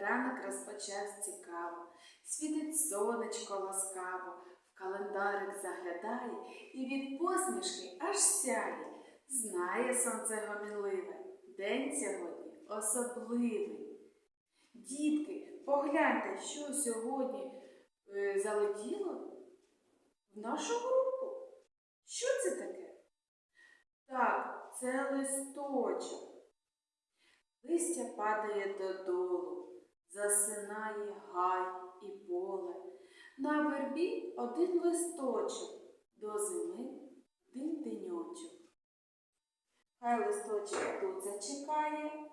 Ранок розпочався цікаво, світить сонечко ласкаво, в календарик заглядає і від посмішки аж сяє. Знає сонце гомінливе, день сьогодні особливий. Дітки, погляньте, що сьогодні е, залетіло в нашу групу. Що це таке? Так, це листочок. Листя падає додолу, засинає гай і поле. На вербі один листочок, до зими один деньочок. Хай листочок тут зачекає.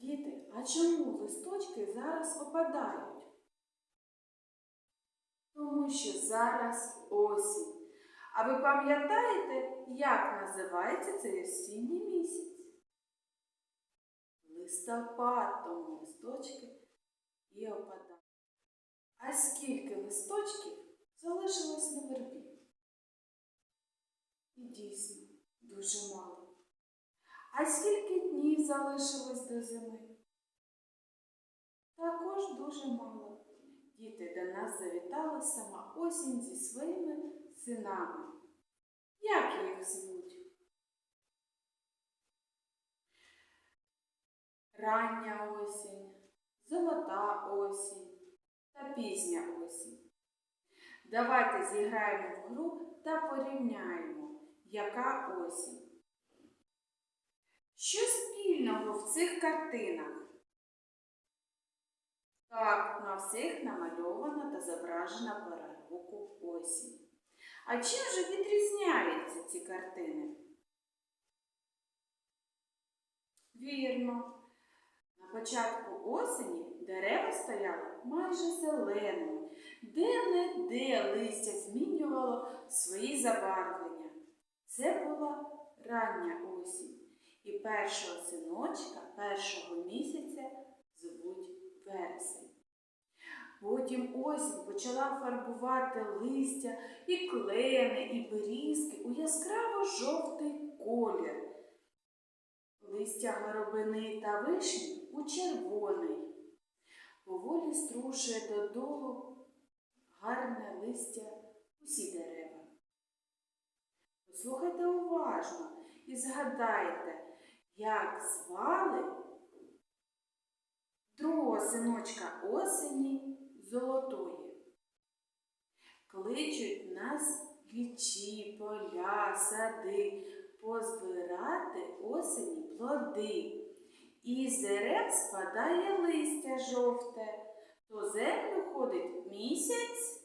Діти, а чому листочки зараз опадають? Тому що зараз осінь. А ви пам'ятаєте, як називається цей осінній місяць? Листопад, тому листочки і опадають. А скільки листочків залишилось на вербі? І дійсно, дуже мало. А скільки днів залишилось до зими? Також дуже мало. Діти до нас завітала сама осінь зі своїми синами. Як їх звуть? Рання осінь, золота осінь та пізня осінь. Давайте зіграємо в гру та порівняємо, яка осінь. Що спільного в цих картинах? Так, на всіх намальована та зображена пора року осінь. А чим же відрізняються ці картини? Вірно. Початку осені дерева стояли майже зеленими, де-не-де листя змінювало свої забарвлення. Це була рання осінь. І першого синочка першого місяця звуть вересень. Потім осінь почала фарбувати листя і клени, і берізки у яскраво жовтий колір. Листя горобини та вишні у червоний. Поволі струшує додолу гарне листя усі дерева. Послухайте уважно і згадайте, як звали другого синочка осені золотої. Кличуть нас лічі, поля, сади, позбирати осені плоди. І з дерев спадає листя жовте, то землю ходить місяць.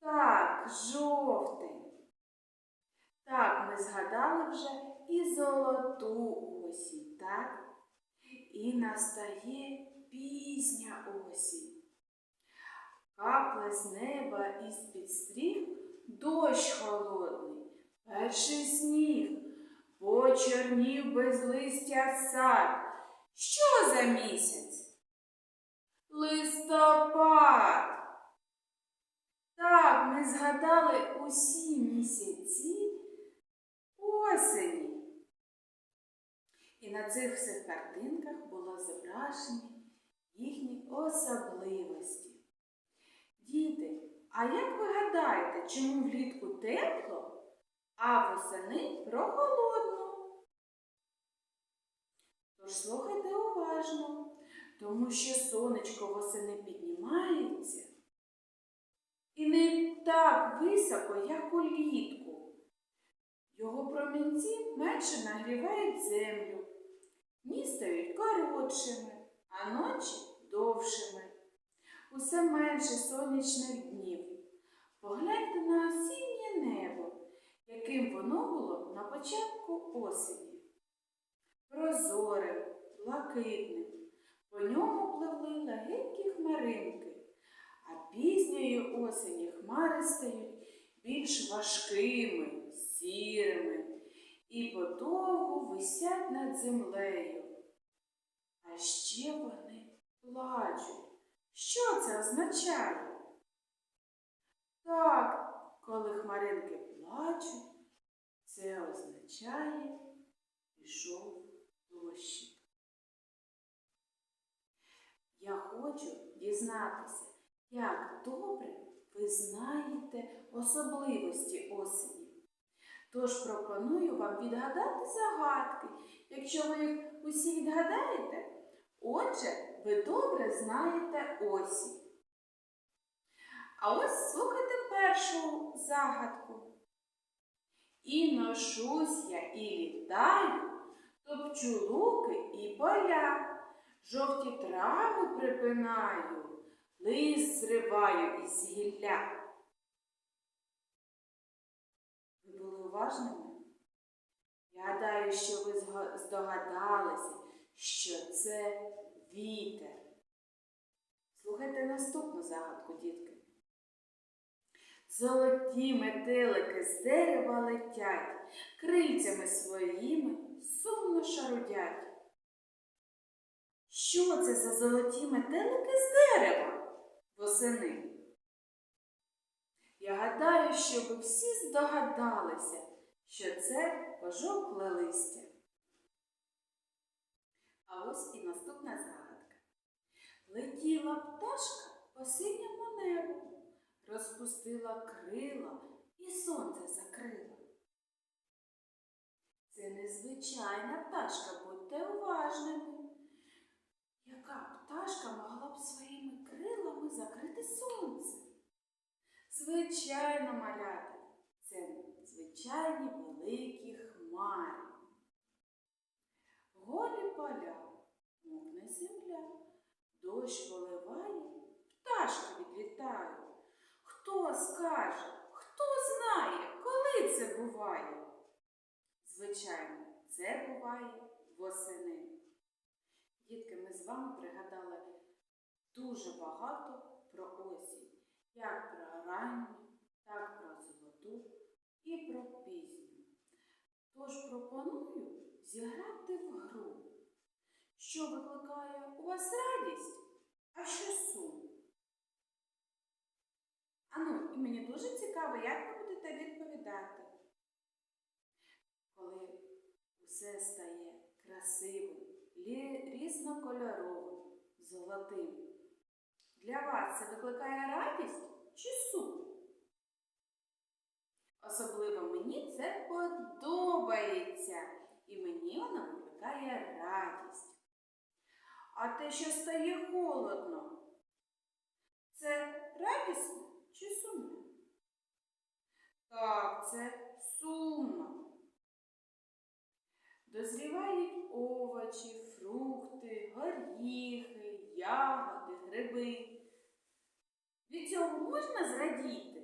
Так, жовтий. Так, ми згадали вже і золоту осінь, так? І настає пізня осінь. Капле з неба із під стріх дощ холодний, перший сніг, почорнів без листя сад. Що за місяць? Листопад. Так, ми згадали усі місяці осені. І на цих всіх картинках було зображені їхні особливості. Діти, а як ви гадаєте, чому влітку тепло, а восени прохолодно? Тож слухайте уважно, тому що сонечко восени піднімається і не так високо, як улітку. Його промінці менше нагрівають землю, дні стають коротшими, а ночі довшими. Усе менше сонячних днів. Погляньте на осіннє небо, яким воно було на початку осені. Прозорим, блакитним. По ньому пливли легенькі хмаринки, а пізньої осені хмари стають більш важкими, сірими і подовго висять над землею. А ще вони плачуть. Що це означає? Так, коли хмаринки плачуть, це означає пішов дощик. Я хочу дізнатися, як добре ви знаєте особливості осені. Тож пропоную вам відгадати загадки. Якщо ви їх усі відгадаєте, отже, ви добре знаєте осінь. А ось слухайте першу загадку. І ношусь я і літаю, топчу луки і поля, жовті трави припинаю, лист зриваю із гілля. Ви були уважними? Я гадаю, що ви здогадалися, що це вітер. Слухайте наступну загадку, дітки. Золоті метелики з дерева летять, крильцями своїми сумно шарудять. Що це за золоті метелики з дерева восени? Я гадаю, що ви всі здогадалися, що це пожовкле листя. А ось і наступна загадка. Летіла пташка по синьому небу, розпустила крила і сонце закрила. Це незвичайна пташка, будьте уважними. Яка пташка могла б своїми крилами закрити сонце? Звичайно, малята, це звичайні великі хмари. Голі поля, мокне земля, дощ поливає, пташки відлітають. Хто скаже, хто знає, коли це буває? Звичайно, це буває восени. Дітки, ми з вами пригадали дуже багато про осінь, як про ранню, так про золоту і про пізню. Тож пропоную зіграти в гру, що викликає у вас радість, а що сум. Ану, і мені дуже цікаво, як ви будете відповідати. Коли усе стає красивим, різнокольоровим, золотим. Для вас це викликає радість чи сум? Особливо мені це подобається, і мені воно викликає радість. А те, що стає холодно, це радісно чи сумно? Так, це сумно. Дозрівають овочі, фрукти, горіхи, ягоди, гриби. Від цього можна зрадіти?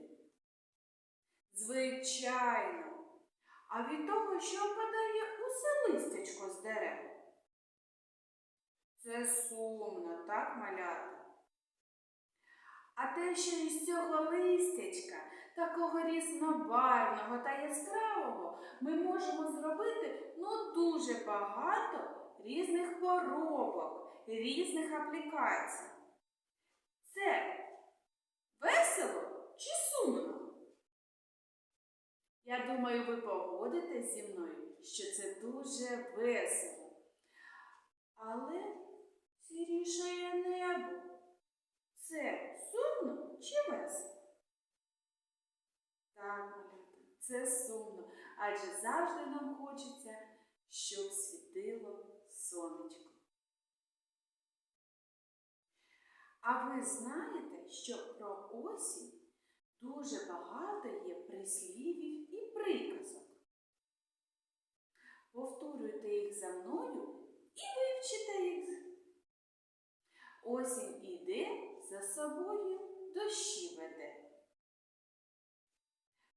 Звичайно. А від того, що опадає усе листячко з дерев. Це сумно, так, малята? А те, що із цього листячка, такого різнобарвного та яскравого, ми можемо зробити ну дуже багато різних поробок, різних аплікацій. Це весело чи сумно? Я думаю, ви погодитесь зі мною, що це дуже весело. Але сірішає небо. Це сумно чи весело? Так, це сумно, адже завжди нам хочеться, щоб світило сонечко. А ви знаєте, що про осінь дуже багато є прислівів і приказок. Повторюйте їх за мною і вивчите їх. Осінь іде, за собою дощі веде.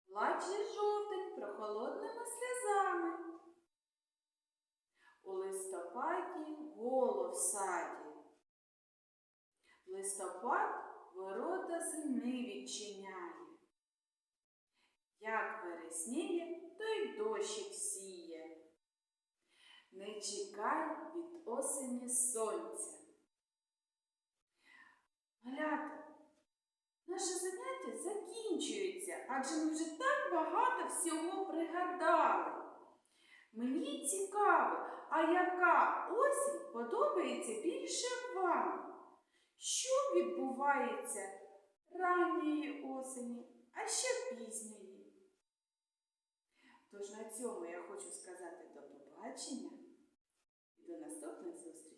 Плаче жовтень прохолодними сльозами. У листопаді голо в саді. Листопад ворота зими відчиняє. Як вересніє, то й дощик сіє. Не чекай від осені сонця. Малята, наше заняття закінчується, адже ми вже так багато всього пригадали. Мені цікаво, а яка осінь подобається більше вам? Що відбувається ранньої осені, а ще пізньої? Тож на цьому я хочу сказати до побачення і до наступних зустрічей.